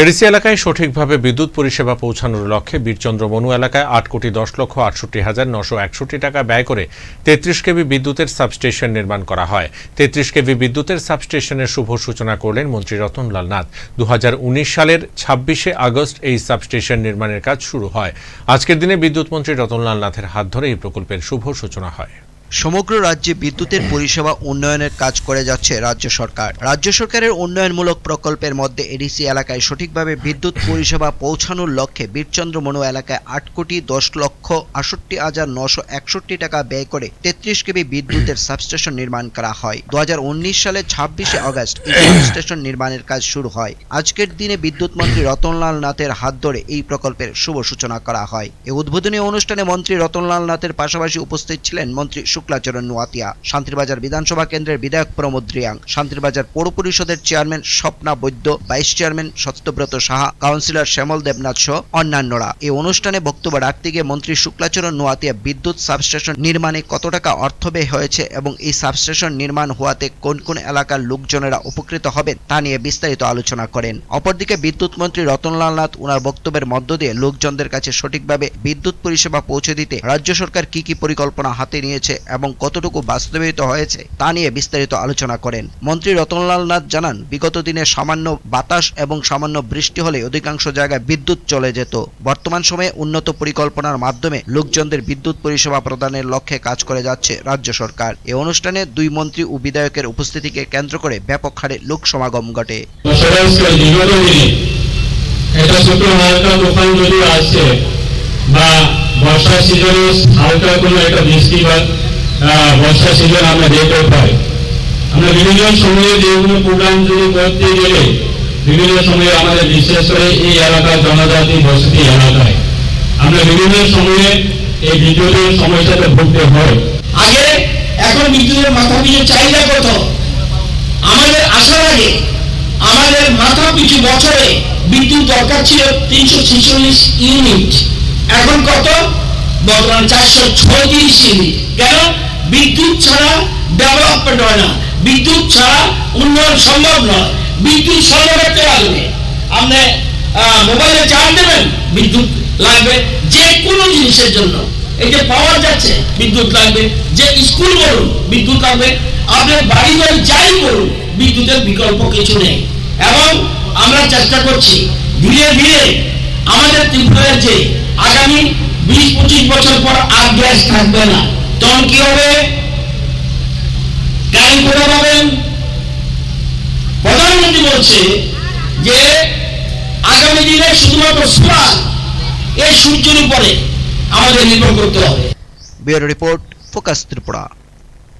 ADC এলাকায় সঠিকভাবে বিদ্যুৎ পরিষেবা পৌঁছানোর লক্ষ্যে বীরচন্দ্র মনু এলাকায় আট কোটি দশ লক্ষ আটষট্টি হাজার নশো একষট্টি টাকা ব্যয় করে তেত্রিশ কেভি বিদ্যুতের সাবস্টেশন নির্মাণ করা হয়। তেত্রিশ কেভি বিদ্যুতের সাবস্টেশনের শুভ সূচনা করলেন মন্ত্রী রতনলাল নাথ। দু হাজার উনিশ সালের ছাব্বিশে আগস্ট এই সাবস্টেশন নির্মাণের কাজ শুরু হয়। আজকের দিনে বিদ্যুৎ মন্ত্রী রতনলাল নাথের হাত ধরে এই প্রকল্পের শুভ সূচনা হয়। সমগ্র রাজ্যে বিদ্যুতের পরিষেবা উন্নয়নের কাজ করে যাচ্ছে রাজ্য সরকার। রাজ্য সরকারের উন্নয়নমূলক প্রকল্পের মধ্যে এডিসি এলাকায় সঠিকভাবে বিদ্যুৎ পরিষেবা পৌঁছানোর লক্ষ্যে বীরচন্দ্র মনু এলাকায় আট কোটি দশ লক্ষ আষট্টি হাজার নশো একষট্টি টাকা ব্যয় করে তেত্রিশ কেবি বিদ্যুতের সাবস্টেশন নির্মাণ করা হয়। দু সালের ছাব্বিশে আগস্ট এই সাবস্টেশন নির্মাণের কাজ শুরু হয়। আজকের দিনে বিদ্যুৎ মন্ত্রী রতনলাল নাথের হাত ধরে এই প্রকল্পের শুভ সূচনা করা হয়। এই উদ্বোধনী অনুষ্ঠানে মন্ত্রী রতনলাল নাথের পাশাপাশি উপস্থিত ছিলেন মন্ত্রী শুক্লাচরণ নোয়াতিয়া, শান্তিরবাজার বিধানসভা কেন্দ্রের বিধায়ক প্রমোদ রিয়াং, শান্তিরবাজার পৌর পরিষদের chairman Swapna Baidya, vice chairman Satyabrata Saha, councillor Shyamal Debnath সহ অন্যান্যরা। এই অনুষ্ঠানে বক্তব্য রাখতে গিয়ে মন্ত্রী শুক্লাচরণ নোয়াতিয়া বিদ্যুৎ সাবস্টেশন নির্মাণে কত টাকা অর্থ ব্যয় হয়েছে এবং এই সাবস্টেশন নির্মাণ হওয়াতে কোন কোন এলাকার লোকজনেরা উপকৃত হবেন তা নিয়ে বিস্তারিত আলোচনা করেন। অপরদিকে বিদ্যুৎ মন্ত্রী রতনলাল নাথ উনার বক্তব্যের মধ্য দিয়ে লোকজনদের কাছে সঠিকভাবে বিদ্যুৎ পরিষেবা পৌঁছে দিতে রাজ্য সরকার কি কি পরিকল্পনা হাতে নিয়েছে এবং কতটুকু বাস্তবায়িত হয়েছে তা নিয়ে বিস্তারিত আলোচনা করেন। মন্ত্রী রতনলাল নাথ জানান, বিগত দিনে সামান্য বাতাস এবং সামান্য বৃষ্টি হলে অধিকাংশ জায়গায় বিদ্যুৎ চলে যেত। বর্তমান সময়ে উন্নত পরিকল্পনার মাধ্যমে লোকজনদের বিদ্যুৎ পরিষেবা প্রদানের লক্ষ্যে কাজ করে যাচ্ছে রাজ্য সরকার। এই অনুষ্ঠানে দুই মন্ত্রী ও বিধায়কের উপস্থিতিকে কেন্দ্র করে ব্যাপক হারে লোক সমাগম ঘটে। বর্ষা সিজনে আমরা দেখতে পাই। আমরা বিভিন্ন সময়ে যে প্রোগ্রাম যদি করতে গেলে, বিভিন্ন সময়ে আমাদের বিশেষ করে এই এলাকার জনজাতি বসতি এলাকায় আমরা বিভিন্ন সময়ে এই বিদ্যুতের সমস্যাতে ভুগতে হয়। আগে এখন বিদ্যুতের মাথা পিছু চাহিদা কত? আমাদের আসার আগে আমাদের মাথা পিছু বছরে বিদ্যুৎ দরকার ছিল তিনশো ছেচল্লিশ ইউনিট। এখন কত? বর্তমান চারশো ছয়ত্রিশ ইউনিট। কেন? বিদ্যুৎ ছাড়া ডেভেলপমেন্ট হয় না। বিদ্যুৎ ছাড়া উন্নয়ন সম্ভব নয়। বিদ্যুৎ সরবরাহ লাগবে আপনি মোবাইলে চার্জ দেবেন বিদ্যুৎ লাগবে যে কোনো জিনিসের জন্য। এই যে পাওয়ার যাচ্ছে, বিদ্যুৎ লাগবে। যে স্কুল বলুন, বিদ্যুৎ লাগবে। আপনার বাড়ি বাড়ি যাই করুন বিদ্যুতের বিকল্প কিছু নেই। এবং আমরা চেষ্টা করছি, ধীরে ধীরে আমাদের ত্রিপুরার যে আগামী বিশ, পঁচিশ বছর পর আর গ্যাস থাকবে না। তখন কি হবে? গাড়ি কোথা পাবেন? প্রধানমন্ত্রী বলছে যে, আগামী দিনে শুধুমাত্র সোলার এই সূর্যের উপরে আমাদের নির্ভর করতে হবে। Bureau report focus Tripura.